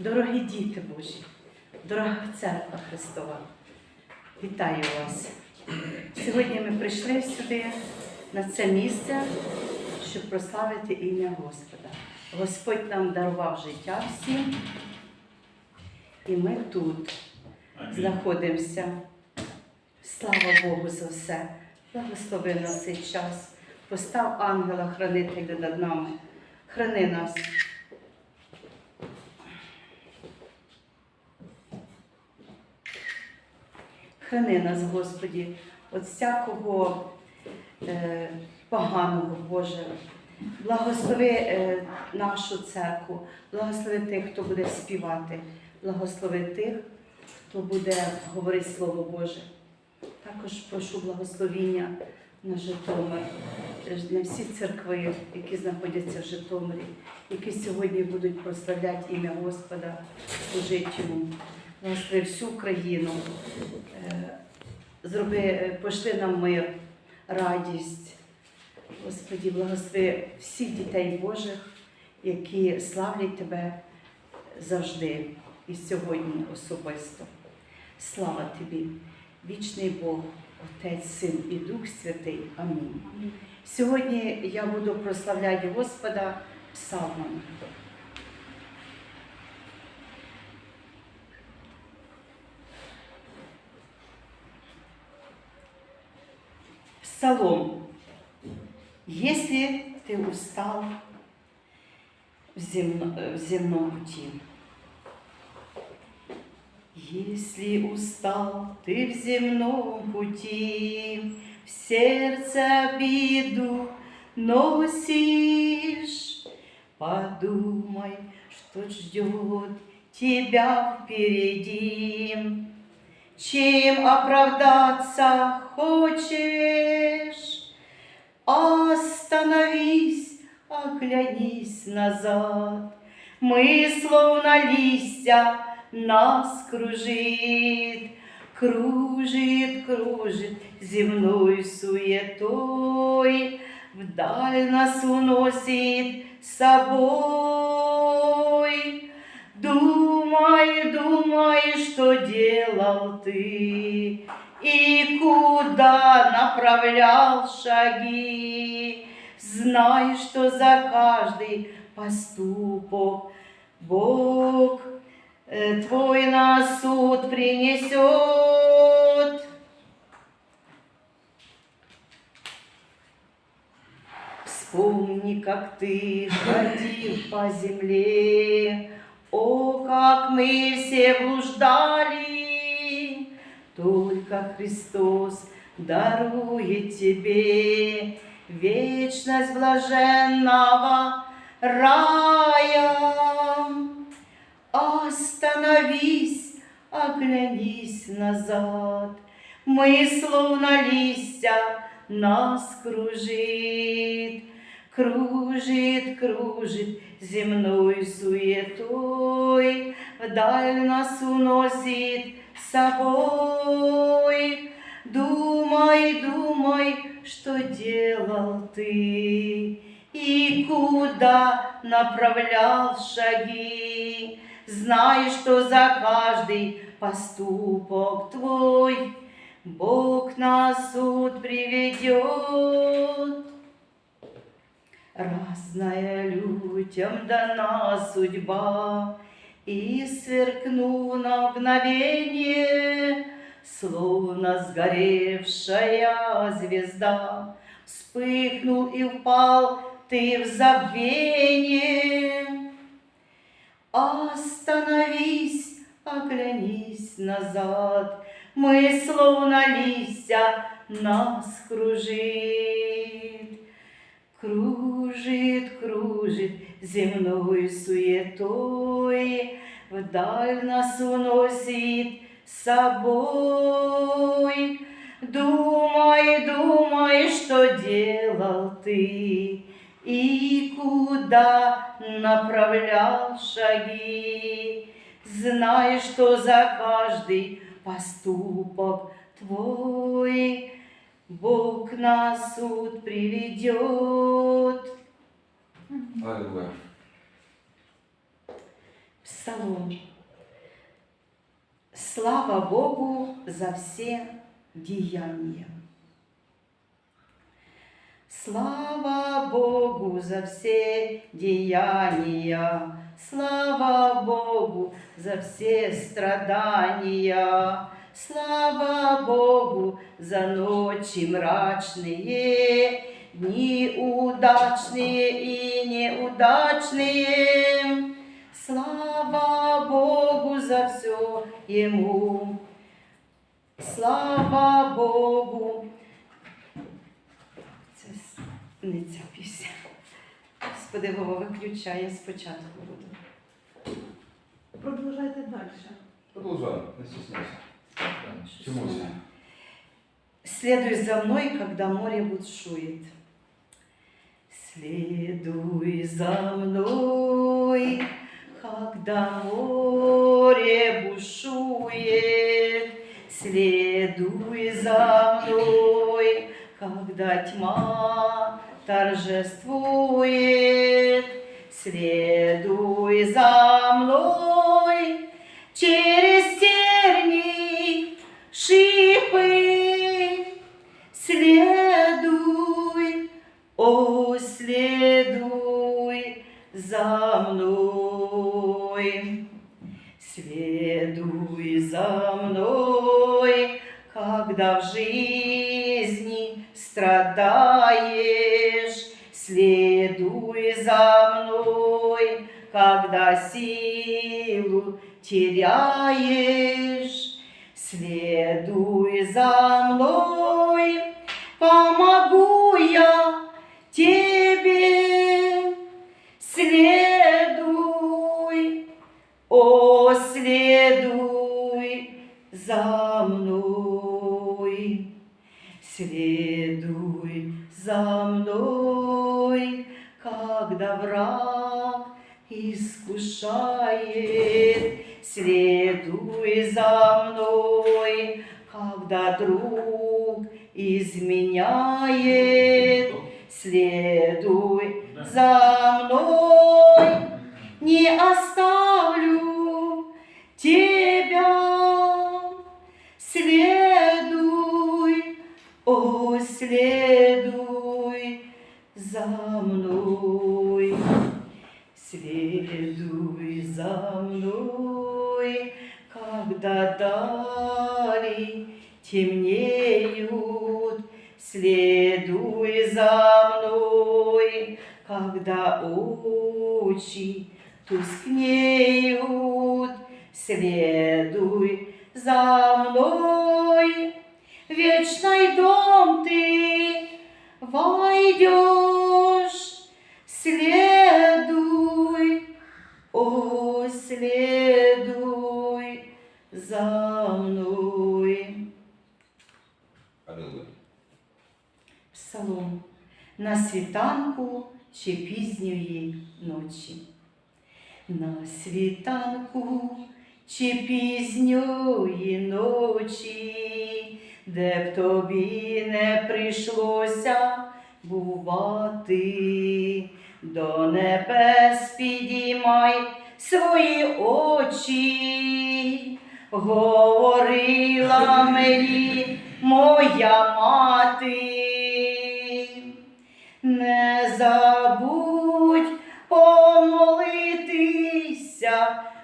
Дорогі діти Божі, дорога церква Христова, вітаю вас. Сьогодні ми прийшли сюди, на це місце, щоб прославити ім'я Господа. Господь нам дарував життя всім, і ми тут знаходимося. Слава Богу за все. Благослови на цей час. Постав ангела хранителя над нами. Храни нас. Храни нас, Господі, від всякого е, поганого Боже. Благослови е, нашу церкву, благослови тих, хто буде співати, благослови тих, хто буде говорити Слово Боже. Також прошу благословіння на Житомир, на всі церкви, які знаходяться в Житомирі, які сьогодні будуть прославляти ім'я Господа, служити йому. Благослови всю країну. Е, Зроби, е, пошли нам мир, радість. Господі, благослови всіх дітей Божих, які славлять Тебе завжди і сьогодні особисто. Слава Тобі, вічний Бог, Отець, Син і Дух Святий. Амінь. Сьогодні я буду прославляти Господа псалмами. Псалом. Если ты устал в, земно- в земном пути, если устал ты в земном пути, в сердце обиду носишь, подумай, что ждет тебя впереди. Чем оправдаться хочешь, остановись, оглянись назад. Мы словно листья, нас кружит, кружит, кружит земной суетой, вдаль нас уносит с собой. Думай, думай, что делал ты и куда направлял шаги. Знай, что за каждый поступок Бог э, твой на суд принесет. Вспомни, как ты ходил по земле, О, как мы все блуждали, Только Христос дарует тебе Вечность блаженного рая. Остановись, оглянись назад, Мы словно листья, нас кружит, Кружит, кружит земной суетой, Вдаль нас уносит с собой. Думай, думай, что делал ты, И куда направлял шаги. Знай, что за каждый поступок твой Бог на суд приведет. Разная людям дана судьба, И сверкнув на мгновение, Словно сгоревшая звезда, Вспыхнул и упал ты в забвение. Остановись, оглянись назад, Мы словно листья, нас кружит. Кружит, кружит земной суетой, Вдаль нас уносит с собой. Думай, думай, что делал ты, И куда направлял шаги. Знай, что за каждый поступок твой Бог на суд приведет. Аллилуйя. Псалом. Слава Богу за все діяння. Слава Богу за все деяния, слава Богу за все страдания, слава Богу за ночи мрачные, дни удачные и неудачные. Слава Богу за все Ему. Слава Богу. Це не ця пісня. Господи, Вова виключає спочатку буду. Продовжайте далі. Продолжаем, не стесняйся. Чему? Следуй за мной, когда море бушует. Следуй за мной, когда море бушует. Следуй за мной, когда тьма торжествует. Следуй за мной в жизни страдаешь. Следуй за мной, когда силу теряешь. Следуй за мной, помогу Следуй за мной, когда враг искушает. Следуй за мной, когда друг изменяет. Следуй за мной, не оставлю следуй за мной. Следуй за мной, когда дали темнеют. Следуй за мной, когда очи тускнеют. Следуй за мной, на світанку чи пізньої ночі. На світанку чи пізньої ночі, де б тобі не прийшлося бувати, до небес підіймай свої очі, говорила мені моя мати. Не забудь помолитися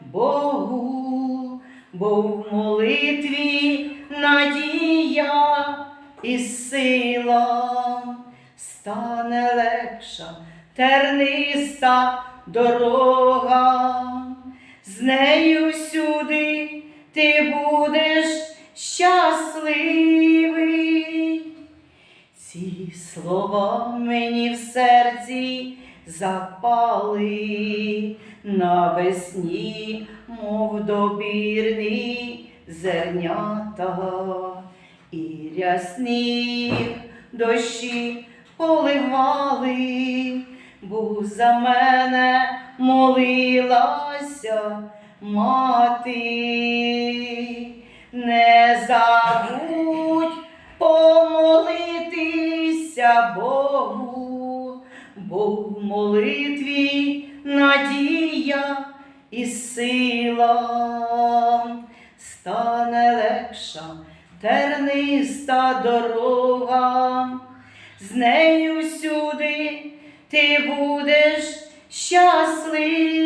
Богу, бо в молитві надія і сила стане легша, терниста дорога, з нею всюди ти будеш щасливий. Слова мені в серці запали навесні, мов добірні зернята, і рясні дощі поливали, бо за мене молилася мати. Не забудь помолитися Богу, бо в молитві надія і сила, стане легша терниста дорога, з нею всюди ти будеш щасливий,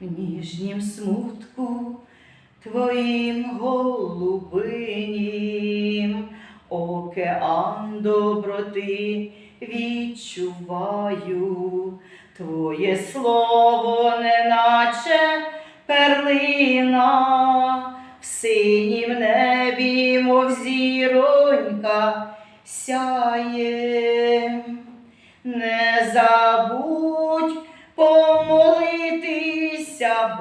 в ніжнім смутку твоїм голубинім, океан доброти відчуваю, Твоє слово, неначе перлина, в синім небі, мов зіронька, сяє. Не забудь помолитися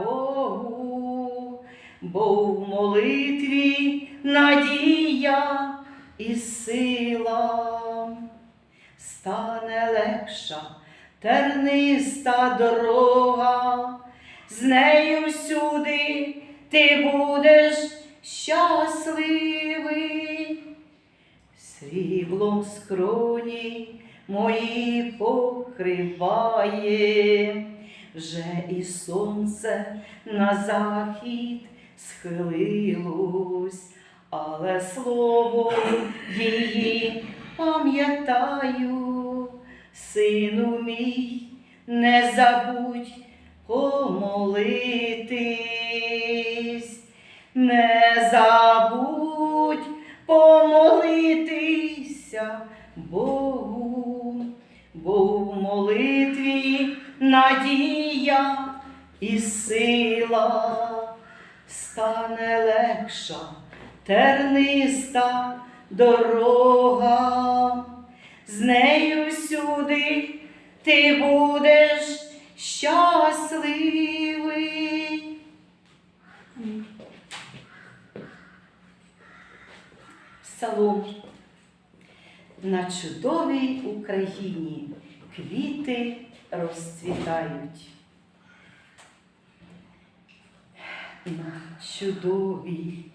Богу, бо в молитві надія і сила стане легша терниста дорога, з нею всюди ти будеш щасливий, сріблом скроні мої покриває, вже і сонце на захід схилилось, але слово її пам'ятаю, сину мій, не забудь помолитись, не забудь помолитися Богу, бо в молитві надія і сила стане легша, терниста дорога, з нею всюди ти будеш щасливий. Псалом. На чудовій Україні квіти розцвітають. На чудовій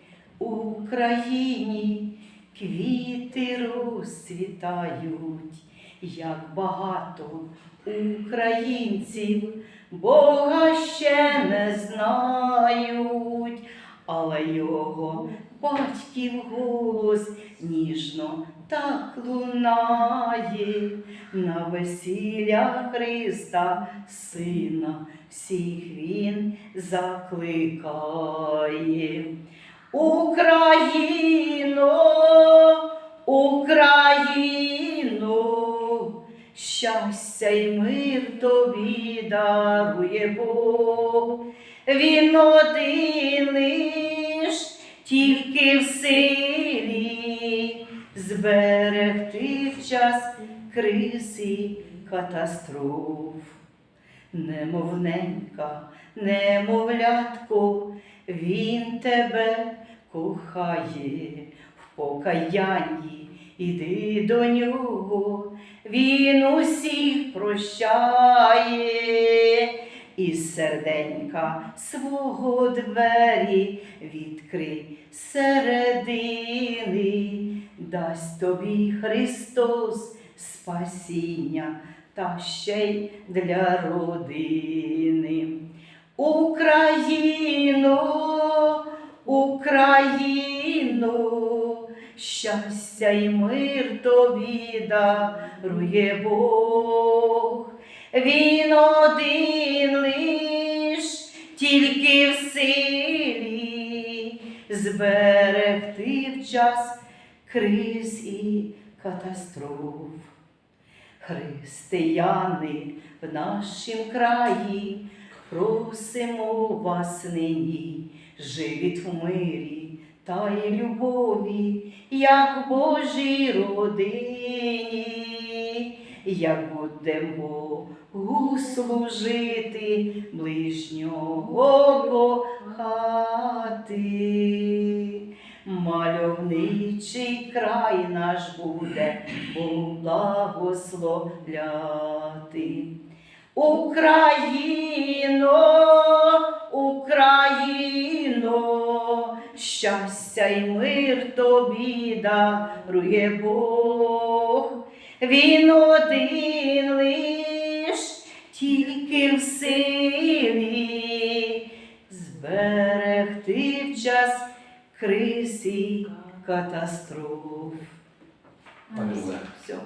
Україні квіти розцвітають, як багато українців. Бога ще не знають, але його батьків голос ніжно так лунає. На весілля Христа, Сина, всіх Він закликає. Україно, Україно, щастя й мир тобі дарує Бог. Він один лиш тільки в силі зберегти в час криз катастроф. Немовненька, немовлятко, він тебе кохає в покаянні, іди до нього, він усіх прощає, і серденька свого двері відкрий середини, дасть тобі Христос спасіння та ще й для родини. Україно, Україно, щастя й мир тобі дарує Бог. Він один лиш тільки в силі зберегти в час криз і катастроф. Християни в нашім краї, просимо вас нині, живіть в мирі та й любові, як в Божій родині, як будемо Богу служити, ближнього кохати. Мальовничий край наш буде благословляти. Україно, Україно, щастя й мир тобі дарує Бог. Він один лиш тільки в силі зберегти в час криз і катастроф. Пане Все.